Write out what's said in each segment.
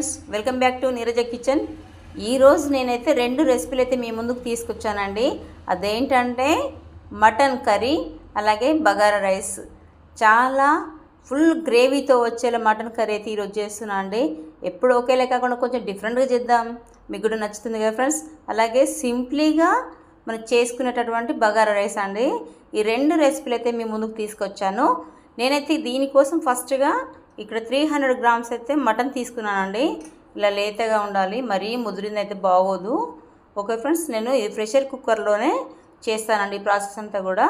Friends welcome back to Neeraja kitchen ఈరోజు నేనైతే రెండు రెసిపీలు అయితే మీ ముందుకు తీసుకొచ్చానండి. అదేంటంటే మటన్ కర్రీ అలాగే బగారా రైస్. చాలా ఫుల్ గ్రేవీతో వచ్చేలా మటన్ కర్రీ అయితే ఈరోజు చేస్తున్నా అండి ఎప్పుడు ఒకేలే కాకుండా కొంచెం డిఫరెంట్గా చేద్దాం. మీకు కూడా నచ్చుతుంది కదా ఫ్రెండ్స్ అలాగే సింప్లీగా మనం చేసుకునేటటువంటి బగారా రైస్ అండి. ఈ రెండు రెసిపీలు అయితే మీ ముందుకు తీసుకొచ్చాను. నేనైతే దీనికోసం ఫస్ట్గా ఇక్కడ త్రీ హండ్రెడ్ గ్రామ్స్ అయితే మటన్ తీసుకున్నానండి. ఇలా లేతగా ఉండాలి మరీ ముదిరింది అయితే బాగోదు. ఓకే ఫ్రెండ్స్ నేను ఈ ప్రెషర్ కుక్కర్లోనే చేస్తానండి ఈ ప్రాసెస్ అంతా కూడా.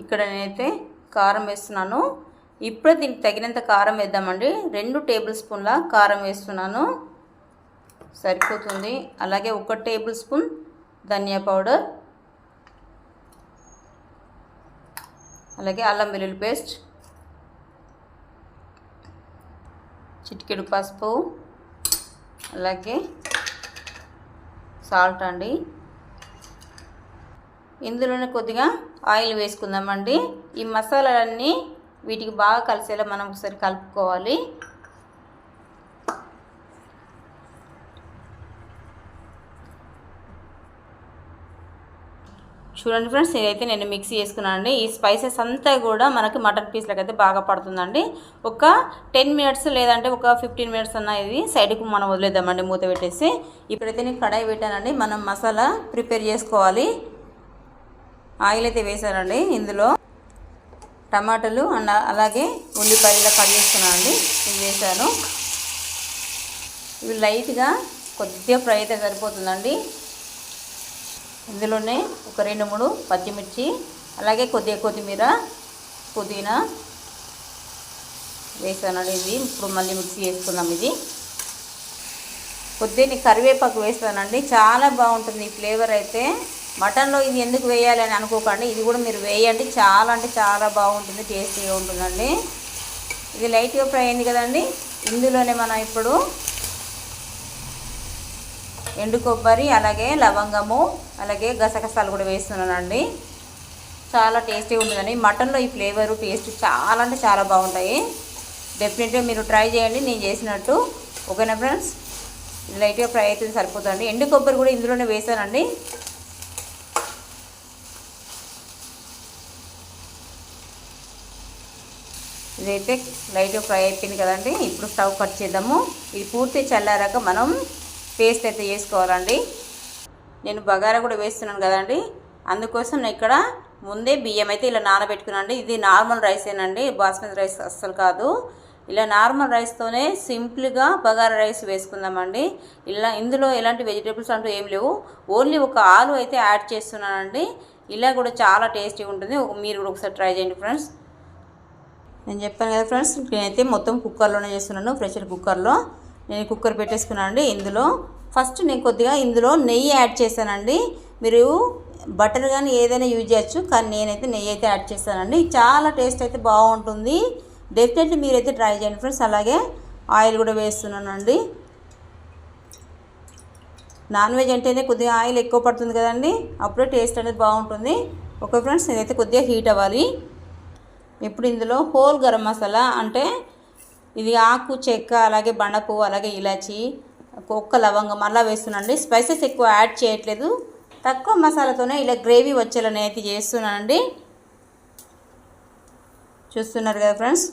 ఇక్కడ నేనైతే కారం వేస్తున్నాను. ఇప్పుడే దీనికి తగినంత కారం వేద్దామండి. రెండు టేబుల్ స్పూన్ల కారం వేస్తున్నాను. సరిపోతుంది. అలాగే ఒక టేబుల్ స్పూన్ ధనియా పౌడర్. అలాగే అల్లం వెల్లుల్లి పేస్ట్. చిటికెడు పసుపు అలాగే సాల్ట్ అండి. ఇందులోనే కొద్దిగా ఆయిల్ వేసుకుందామండి. ఈ మసాలాలన్నీ వీటికి బాగా కలిసేలా మనం ఒకసారి కలుపుకోవాలి. చూడండి ఫ్రెండ్స్ ఇదైతే నేను మిక్సీ చేసుకున్నానండి. ఈ స్పైసెస్ అంతా కూడా మనకి మటన్ పీస్లకు అయితే బాగా పడుతుందండి. ఒక టెన్ మినిట్స్ లేదంటే ఒక ఫిఫ్టీన్ మినిట్స్ అన్న ఇది సైడ్కి మనం వదిలేద్దామండి మూత పెట్టేసి. ఇప్పుడైతే నేను కడాయి పెట్టానండి. మనం మసాలా ప్రిపేర్ చేసుకోవాలి. ఆయిల్ అయితే వేసానండి ఇందులో. టమాటాలు అండ్ అలాగే ఉల్లిపాయలు కట్ చేసుకున్నానండి. ఇవి వేసాను. ఇవి లైట్గా కొద్దిగా ఫ్రై అయితే సరిపోతుందండి. ఇందులోనే ఒక రెండు మూడు పచ్చిమిర్చి అలాగే కొద్దిగా కొత్తిమీర పుదీనా వేసానండి ఇది ఇప్పుడు మళ్ళీ మిక్సీ చేసుకుందాం ఇది. కొద్దిని కరివేపాకు వేస్తానండి చాలా బాగుంటుంది ఈ ఫ్లేవర్ అయితే. మటన్లో ఇది ఎందుకు వేయాలి అని అనుకోకండి. ఇది కూడా మీరు వేయండి. చాలా అంటే చాలా బాగుంటుంది టేస్టీగా ఉంటుందండి. ఇది లైట్గా ఫ్రై అయింది కదండి. ఇందులోనే మనం ఇప్పుడు ఎండు కొబ్బరి అలాగే లవంగము అలాగే గసగసాలు కూడా వేస్తున్నానండి. చాలా టేస్టీగా ఉంటుందండి. మటన్లో ఈ ఫ్లేవరు టేస్ట్ చాలా అంటే చాలా బాగుంటాయి. డెఫినెట్గా మీరు ట్రై చేయండి. నేను చేసినట్టు. ఓకేనా ఫ్రెండ్స్? లైట్గా ఫ్రై అయితే సరిపోతుంది ఎండు కొబ్బరి కూడా ఇందులోనే వేసానండి ఇదైతే లైట్గా ఫ్రై అయిపోయింది కదండి. ఇప్పుడు స్టవ్ కట్ చేద్దాము. ఇది పూర్తి చల్లారాక మనం పేస్ట్ అయితే చేసుకోవాలండి నేను బగారా కూడా వేస్తున్నాను కదండి. అందుకోసం నేను ఇక్కడ ముందే బియ్యం అయితే ఇలా నానబెట్టుకున్నాండి ఇది నార్మల్ రైసేనండి బాస్మతి రైస్ అస్సలు కాదు. ఇలా నార్మల్ రైస్తోనే సింపుల్గా బగారా రైస్ వేసుకుందామండి. ఇలా ఇందులో ఎలాంటి వెజిటేబుల్స్ అంటూ ఏం లేవు. ఓన్లీ ఒక ఆలు అయితే యాడ్ చేస్తున్నానండి. ఇలా కూడా చాలా టేస్టీగా ఉంటుంది. మీరు కూడా ఒకసారి ట్రై చేయండి ఫ్రెండ్స్. నేను చెప్పాను కదా ఫ్రెండ్స్ నేనైతే మొత్తం కుక్కర్లోనే చేస్తున్నాను ప్రెషర్ కుక్కర్లో. నేను కుక్కర్ పెట్టేసుకున్నానండి ఇందులో. ఫస్ట్ నేను కొద్దిగా ఇందులో నెయ్యి యాడ్ చేశానండి. మీరు బటర్ కానీ ఏదైనా యూజ్ చేయొచ్చు కానీ నేనైతే నెయ్యి అయితే యాడ్ చేస్తానండి చాలా టేస్ట్ అయితే బాగుంటుంది. డెఫినెట్లీ మీరైతే ట్రై చేయండి ఫ్రెండ్స్. అలాగే ఆయిల్ కూడా వేస్తున్నానండి. నాన్ వెజ్ అంటేనే కొద్దిగా ఆయిల్ ఎక్కువ పడుతుంది కదండి. అప్పుడే టేస్ట్ అనేది బాగుంటుంది. ఓకే ఫ్రెండ్స్ నేనైతే కొద్దిగా హీట్ అవ్వాలి. ఇప్పుడు ఇందులో హోల్ గరం మసాలా అంటే ఇది ఆకు చెక్క అలాగే బండపువ్వు అలాగే ఇలాచి ఒక్క లవంగం అలా వేస్తున్నానండి. స్పైసెస్ ఎక్కువ యాడ్ చేయట్లేదు. తక్కువ మసాలాతోనే ఇలా గ్రేవీ వచ్చేలా నేతి చేస్తున్నానండి. చూస్తున్నారు కదా ఫ్రెండ్స్?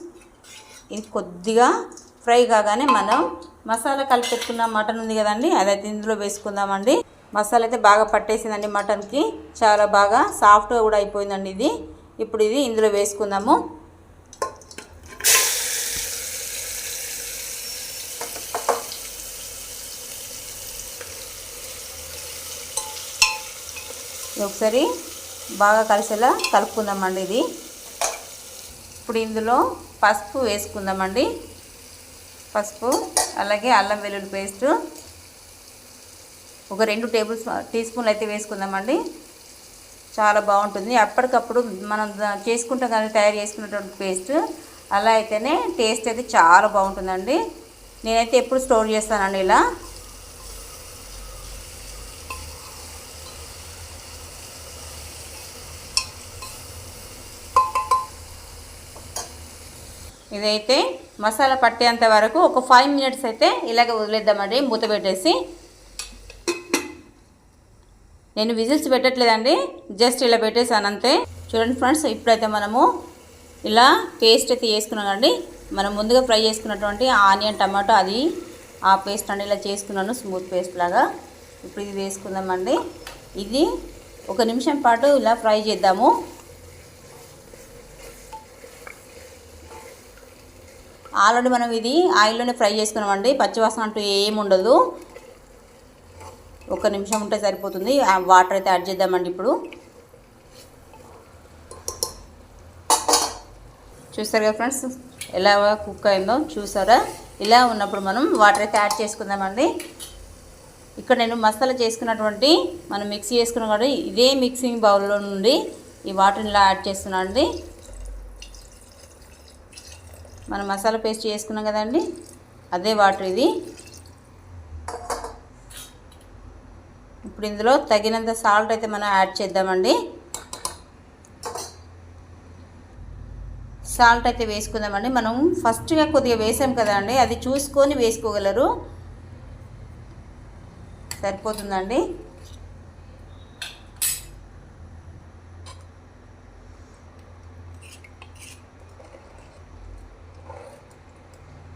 ఇది కొద్దిగా ఫ్రై కాగానే మనం మసాలా కలిపి మటన్ ఉంది కదండి అదైతే ఇందులో వేసుకుందామండి. మసాలా అయితే బాగా పట్టేసిందండి మటన్కి. చాలా బాగా సాఫ్ట్గా కూడా అయిపోయిందండి ఇది. ఇప్పుడు ఇది ఇందులో వేసుకుందాము. ఒకసారి బాగా కలిసేలా కలుపుకుందామండి ఇది. ఇప్పుడు ఇందులో పసుపు వేసుకుందామండి. పసుపు అలాగే అల్లం వెల్లుల్లి పేస్ట్ ఒక రెండు టేబుల్ టీ స్పూన్లు అయితే వేసుకుందామండి. చాలా బాగుంటుంది. అప్పటికప్పుడు మనం చేసుకుంటాం కానీ తయారు చేసుకున్నటువంటి పేస్ట్ అలా అయితేనే టేస్ట్ అయితే చాలా బాగుంటుందండి. నేనైతే ఎప్పుడు స్టోర్ చేస్తానండి ఇలా. ఇదైతే మసాలా పట్టేంత వరకు ఒక ఫైవ్ మినిట్స్ అయితే ఇలాగ వదిలేద్దామండి. మూత పెట్టేసి. నేను విజిల్స్ పెట్టట్లేదండి. జస్ట్ ఇలా పెట్టేసాను అంతే. చూడండి ఫ్రెండ్స్ ఇప్పుడైతే మనము ఇలా పేస్ట్ అయితే వేసుకున్నామండి మనం ముందుగా ఫ్రై చేసుకున్నటువంటి ఆనియన్ టమాటో అది ఆ పేస్ట్ అండి ఇలా చేసుకున్నాను. స్మూత్ పేస్ట్ లాగా. ఇప్పుడు ఇది వేసుకుందామండి. ఇది ఒక నిమిషం పాటు ఇలా ఫ్రై చేద్దాము. ఆల్రెడీ మనం ఇది ఆయిల్లోనే ఫ్రై చేసుకున్నామండి. పచ్చివాసన అంటూ ఏమి ఉండదు ఒక నిమిషం ఉంటే సరిపోతుంది. ఆ వాటర్ అయితే యాడ్ చేద్దామండి ఇప్పుడు. చూస్తారు కదా ఫ్రెండ్స్? ఎలా కుక్ అయిందో చూసారా? ఇలా ఉన్నప్పుడు మనం వాటర్ అయితే యాడ్ చేసుకుందామండి. ఇక్కడ నేను మసాలా చేసుకున్నటువంటి మనం మిక్సీ చేసుకున్నాం కాబట్టి ఇదే మిక్సింగ్ బౌల్లో నుండి ఈ వాటర్ని ఇలా యాడ్ చేస్తున్నాను అండి మనం మసాలా పేస్ట్ చేసుకున్నాం కదండి అదే వాటర్ ఇది. ఇప్పుడు ఇందులో తగినంత సాల్ట్ అయితే మనం యాడ్ చేద్దామండి. సాల్ట్ అయితే వేసుకుందామండి. మనం ఫస్ట్గా కొద్దిగా వేసాం కదండి అది చూసుకొని వేసుకోగలరు. సరిపోతుందండి.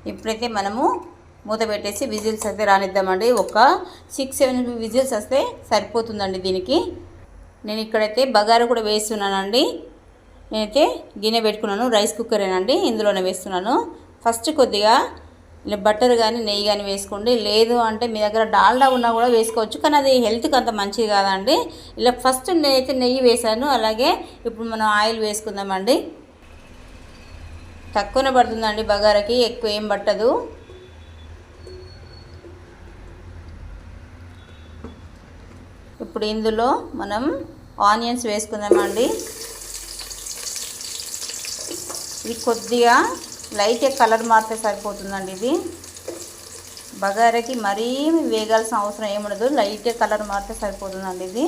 ఇప్పుడైతే మనము మూత పెట్టేసి విజిల్స్ అయితే రానిద్దామండి. ఒక సిక్స్ సెవెన్ విజిల్స్ వస్తే సరిపోతుందండి దీనికి. నేను ఇక్కడైతే బగారా కూడా వేస్తున్నానండి. నేనైతే గిన్నె పెట్టుకున్నాను రైస్ కుక్కరేనండి ఇందులోనే వేస్తున్నాను. ఫస్ట్ కొద్దిగా ఇలా బటర్ కానీ నెయ్యి కానీ వేసుకోండి. లేదు అంటే మీ దగ్గర డాల్డా ఉన్నా కూడా వేసుకోవచ్చు కానీ అది హెల్త్కి అంత మంచిది కాదండి. ఇలా ఫస్ట్ నేనైతే నెయ్యి వేసాను అలాగే ఇప్పుడు మనం ఆయిల్ వేసుకుందామండి. తక్కువనే పడుతుందండి బగారకి ఎక్కువ ఏం పట్టదు. ఇప్పుడు ఇందులో మనం ఆనియన్స్ వేసుకుందామండి. ఇది కొద్దిగా లైట్ కలర్ మారితే సరిపోతుందండి ఇది. బగారకి మరీ వేగాల్సిన అవసరం ఏముండదు లైట్ కలర్ మారితే సరిపోతుందండి ఇది.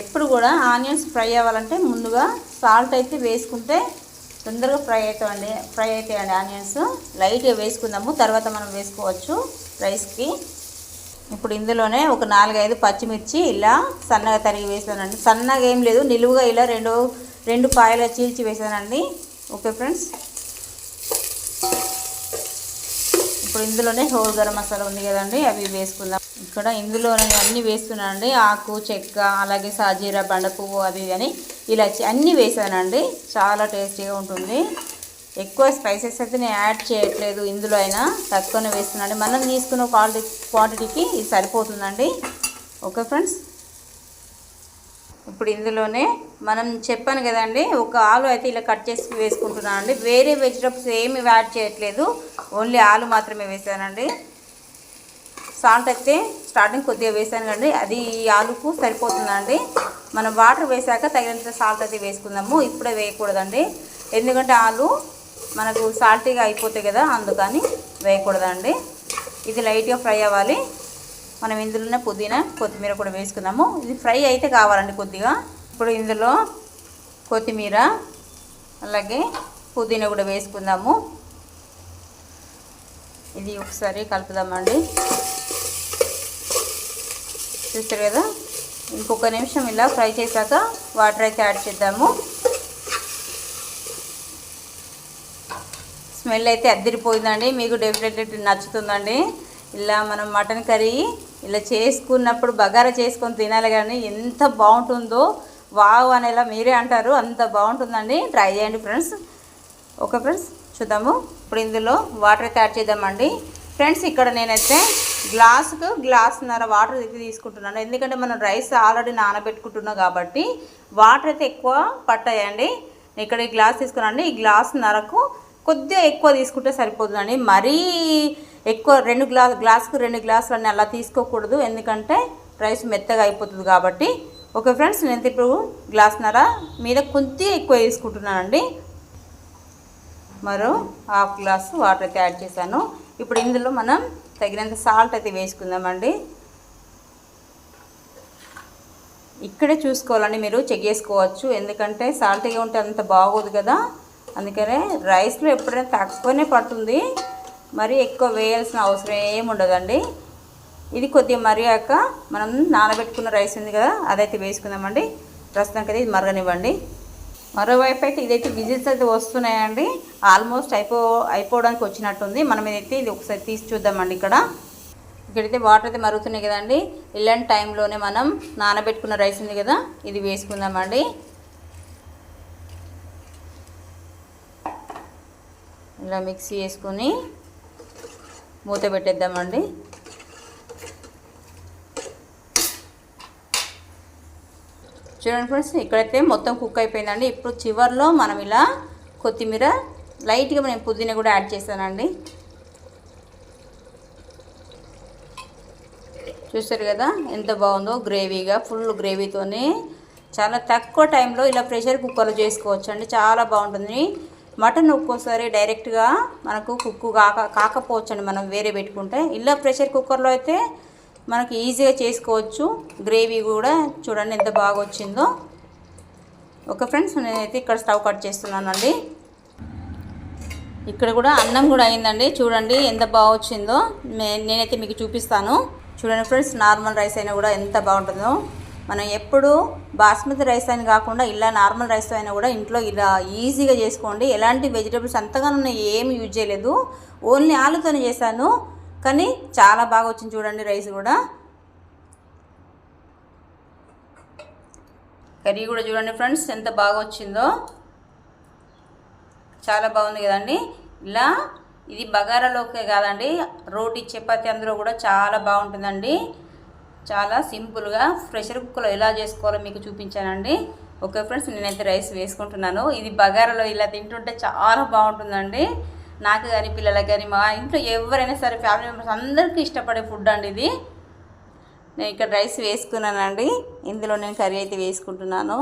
ఎప్పుడు కూడా ఆనియన్స్ ఫ్రై అవ్వాలంటే ముందుగా సాల్ట్ అయితే వేసుకుంటే తొందరగా ఫ్రై అవుతామండి ఫ్రై అవుతాయండి ఆనియన్స్. లైట్గా వేసుకుందాము తర్వాత మనం వేసుకోవచ్చు రైస్కి. ఇప్పుడు ఇందులోనే ఒక నాలుగైదు పచ్చిమిర్చి ఇలా సన్నగా తరిగి వేసానండి. సన్నగా ఏం లేదు నిలువుగా ఇలా రెండు రెండు పాయలు చీల్చి వేసానండి. Okay friends? ఇప్పుడు ఇందులోనే హోల్ గరం మసాలా ఉంది కదండి అవి వేసుకుందాం. ఇక్కడ ఇందులోనే అన్నీ వేస్తున్నానండి. ఆకు చెక్క అలాగే సాజీరా బండ పువ్వు అవి అని ఇలా అన్నీ వేసానండి. చాలా టేస్టీగా ఉంటుంది. ఎక్కువ స్పైసెస్ అయితే నేను యాడ్ చేయట్లేదు ఇందులో అయినా. తక్కువనే వేస్తున్నాండి మనం తీసుకున్న క్వాలిటీ క్వాంటిటీకి ఇది సరిపోతుందండి. Okay friends? ఇప్పుడు ఇందులోనే మనం చెప్పాను కదండి ఒక ఆలు అయితే ఇలా కట్ చేసి వేసుకుంటున్నాను అండి. వేరే వెజిటబుల్స్ ఏమి యాడ్ చేయట్లేదు ఓన్లీ ఆలు మాత్రమే వేసానండి. సాల్ట్ అయితే స్టార్టింగ్ కొద్దిగా వేసాను కండి అది ఈ ఆలుకు సరిపోతుందండి మనం వాటర్ వేసాక తగినంత సాల్ట్ అయితే వేసుకుందాము ఇప్పుడే వేయకూడదండి. ఎందుకంటే ఆలు మనకు సాల్టీగా అయిపోతాయి కదా అందుకని వేయకూడదండి. ఇది లైట్గా ఫ్రై అవ్వాలి. మనం ఇందులోనే పుదీనా కొత్తిమీర కూడా వేసుకుందాము. ఇది ఫ్రై అయితే కావాలండి కొద్దిగా. ఇప్పుడు ఇందులో కొత్తిమీర అలాగే పుదీనా కూడా వేసుకుందాము. ఇది ఒకసారి కలుపుదామండి. చూస్తారు కదా? ఇంకొక నిమిషం ఇలా ఫ్రై చేశాక వాటర్ అయితే యాడ్ చేద్దాము. స్మెల్ అయితే అద్దరిపోయిందండి. మీకు డెఫినెట్లీ నచ్చుతుందండి. ఇలా మనం మటన్ కర్రీ ఇలా చేసుకున్నప్పుడు బగారా చేసుకొని తినాలి కానీ ఎంత బాగుంటుందో వావ్ అనేలా మీరే అంటారు. అంత బాగుంటుందండి. ట్రై చేయండి ఫ్రెండ్స్ ఓకే ఫ్రెండ్స్ చూద్దాము. ఇప్పుడు ఇందులో వాటర్ యాడ్ చేద్దామండి. ఫ్రెండ్స్ ఇక్కడ నేనైతే గ్లాసుకు గ్లాసున్నర వాటర్ తీసుకుంటున్నాను. ఎందుకంటే మనం రైస్ ఆల్రెడీ నానబెట్టుకుంటున్నాం కాబట్టి వాటర్ అయితే ఎక్కువ పట్టాయండి. ఇక్కడ ఈ గ్లాస్ తీసుకున్నాను. ఈ గ్లాసున్నరకు కొద్దిగా ఎక్కువ తీసుకుంటే సరిపోతుందండి. మరీ ఎక్కువ రెండు గ్లాస్ గ్లాస్కు రెండు గ్లాసులు అన్నీ అలా తీసుకోకూడదు. ఎందుకంటే రైస్ మెత్తగా అయిపోతుంది కాబట్టి. ఓకే ఫ్రెండ్స్ నేను ఇప్పుడు గ్లాస్న్నర మీద కొంచెం ఎక్కువ వేసుకుంటున్నానండి. మరో హాఫ్ గ్లాస్ వాటర్ అయితే యాడ్ చేశాను. ఇప్పుడు ఇందులో మనం తగినంత సాల్ట్ అయితే వేసుకుందామండి. ఇక్కడే చూసుకోవాలండి మీరు చెక్ చేసుకోవచ్చు. ఎందుకంటే సాల్టీగా ఉంటే అంత బాగోదు కదా. అందుకనే రైస్లో ఎప్పుడైనా తక్కువనే పడుతుంది. మరి ఎక్కువ వేయాల్సిన అవసరం ఏమి ఉండదండి. ఇది కొద్దిగా మరిగాక మనం నానబెట్టుకున్న రైస్ ఉంది కదా అదైతే వేసుకుందామండి. ప్రస్తుతానికి అయితే ఇది మరగనివ్వండి. మరోవైపు అయితే ఇదైతే విజిల్స్ అయితే వస్తున్నాయండి. ఆల్మోస్ట్ అయిపో అయిపోవడానికి వచ్చినట్టుంది. మనం ఇదైతే ఇది ఒకసారి తీసి చూద్దామండి ఇక్కడ. ఇక్కడైతే వాటర్ అయితే మరుగుతున్నాయి కదండి. ఇలాంటి టైంలోనే మనం నానబెట్టుకున్న రైస్ ఉంది కదా ఇది వేసుకుందామండి. ఇలా మిక్సీ చేసుకొని మూత పెట్టేద్దామండి. చూడండి ఫ్రెండ్స్ ఇక్కడైతే మొత్తం కుక్ అయిపోయిందండి. ఇప్పుడు చివర్లో మనం ఇలా కొత్తిమీర లైట్గా మనం పుదీనా కూడా యాడ్ చేస్తానండి చూస్తారు కదా ఎంత బాగుందో గ్రేవీగా ఫుల్ గ్రేవీతోనే. చాలా తక్కువ టైంలో ఇలా ప్రెషర్ కుక్కర్లో చేసుకోవచ్చు అండి చాలా బాగుంటుంది. మటన్ ఒక్కోసారి డైరెక్ట్గా మనకు కుక్కు కాక కాకపోవచ్చండి మనం వేరే పెట్టుకుంటే. ఇలా ప్రెషర్ కుక్కర్లో అయితే మనకి ఈజీగా చేసుకోవచ్చు. గ్రేవీ కూడా చూడండి ఎంత బాగా వచ్చిందో. ఓకే ఫ్రెండ్స్ నేనైతే ఇక్కడ స్టవ్ కట్ చేస్తున్నానండి. ఇక్కడ కూడా అన్నం కూడా అయిందండి. చూడండి ఎంత బాగా వచ్చిందో. నేనైతే మీకు చూపిస్తాను. చూడండి ఫ్రెండ్స్ నార్మల్ రైస్ అయినా కూడా ఎంత బాగుంటుందో. మనం ఎప్పుడు బాస్మతి రైస్ అని కాకుండా ఇలా నార్మల్ రైస్ అయినా కూడా ఇంట్లో ఇలా ఈజీగా చేసుకోండి. ఎలాంటి వెజిటేబుల్స్ అంతగానో ఏమి యూజ్ చేయలేదు. ఓన్లీ ఆలుతోనే చేశాను. కానీ చాలా బాగా వచ్చింది చూడండి రైస్ కూడా. కర్రీ కూడా చూడండి ఫ్రెండ్స్ ఎంత బాగా వచ్చిందో. చాలా బాగుంది కదండి. ఇలా ఇది బగారాలోకే కాదండి. రోటీ చపాతి అందులో కూడా చాలా బాగుంటుందండి. చాలా సింపుల్గా ప్రెషర్ కుక్కర్లో ఎలా చేసుకోవాలో మీకు చూపించానండి. ఓకే ఫ్రెండ్స్ నేనైతే రైస్ వేసుకుంటున్నాను. ఇది బగారాలో ఇలా తింటుంటే చాలా బాగుంటుందండి. నాకు కానీ పిల్లలకు కానీ మా ఇంట్లో ఎవరైనా సరే ఫ్యామిలీ మెంబర్స్ అందరికీ ఇష్టపడే ఫుడ్ అండి ఇది. నేను ఇక్కడ రైస్ వేసుకున్నానండి. ఇందులో నేను కర్రీ అయితే వేసుకుంటున్నాను.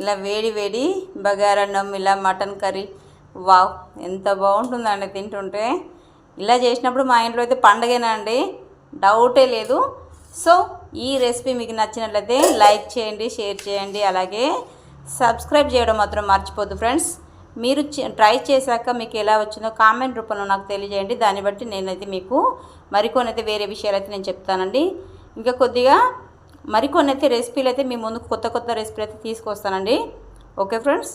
ఇలా వేడి వేడి బగారన్నం ఇలా మటన్ కర్రీ. వావ్! ఎంత బాగుంటుందండి తింటుంటే. ఇలా చేసినప్పుడు మా ఇంట్లో అయితే పండగేనండి డౌటే లేదు. సో ఈ రెసిపీ మీకు నచ్చినట్లయితే లైక్ చేయండి షేర్ చేయండి అలాగే సబ్స్క్రైబ్ చేయడం మాత్రం మర్చిపోద్దు ఫ్రెండ్స్. మీరు ట్రై చేశాక మీకు ఎలా వచ్చిందో కామెంట్ రూపంలో నాకు తెలియజేయండి. దాన్ని బట్టి నేనైతే మీకు మరికొన్ని అయితే వేరే విషయాలు అయితే నేను చెప్తానండి. ఇంకా కొద్దిగా మరికొన్ని అయితే రెసిపీలు అయితే మీ ముందుకు కొత్త కొత్త రెసిపీలు అయితే తీసుకొస్తానండి. Okay friends?